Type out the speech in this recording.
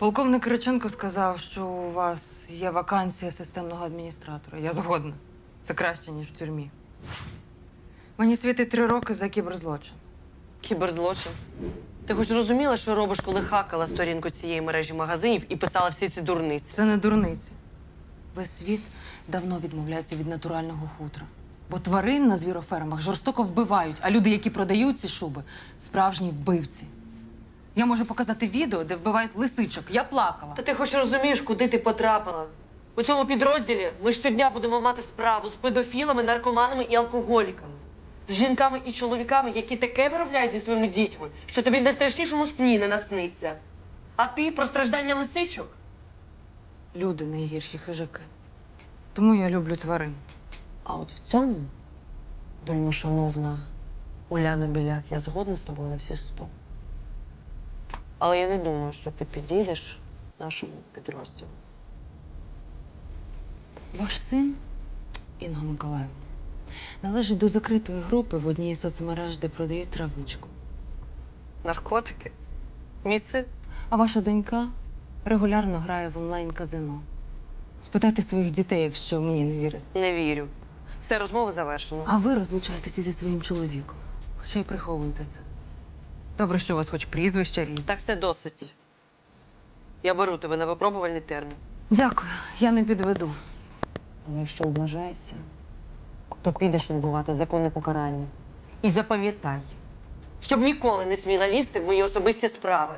Полковник Кириченко сказав, що у вас є вакансія системного адміністратора. Я згодна. Це краще, ніж в тюрмі. Мені світить три роки за кіберзлочин. Кіберзлочин. Ти хоч розуміла, що робиш, коли хакала сторінку цієї мережі магазинів і писала всі ці дурниці? Це не дурниці. Весь світ давно відмовляється від натурального хутра. Бо тварин на звірофермах жорстоко вбивають, а люди, які продають ці шуби, справжні вбивці. Я можу показати відео, де вбивають лисичок. Я плакала. Та ти хоч розумієш, куди ти потрапила? У цьому підрозділі ми щодня будемо мати справу з педофілами, наркоманами і алкоголіками. З жінками і чоловіками, які таке виробляють зі своїми дітьми, що тобі в найстрашнішому сні не насниться. А ти про страждання лисичок? Люди найгірші хижаки. Тому я люблю тварин. А от в цьому, вельми шановна Уляна Біляк, я згодна з тобою на всі сто. Але я не думаю, що ти підійдеш нашому підрозділу. Ваш син, Інга Миколаївна, належить до закритої групи в одній із соцмереж, де продають травичку. Наркотики? Місце? А ваша донька регулярно грає в онлайн-казино. Спитайте своїх дітей, якщо мені не вірите. Не вірю. Все, розмова завершена. А ви розлучаєтеся зі своїм чоловіком. Хоча й приховуєте це. Добре, що у вас хоч прізвища різні. Так все досить. Я беру тебе на випробувальний термін. Дякую, я не підведу. Але якщо облажаєшся, то підеш відбувати законне покарання. І запам'ятай, щоб ніколи не сміла лізти в мої особисті справи.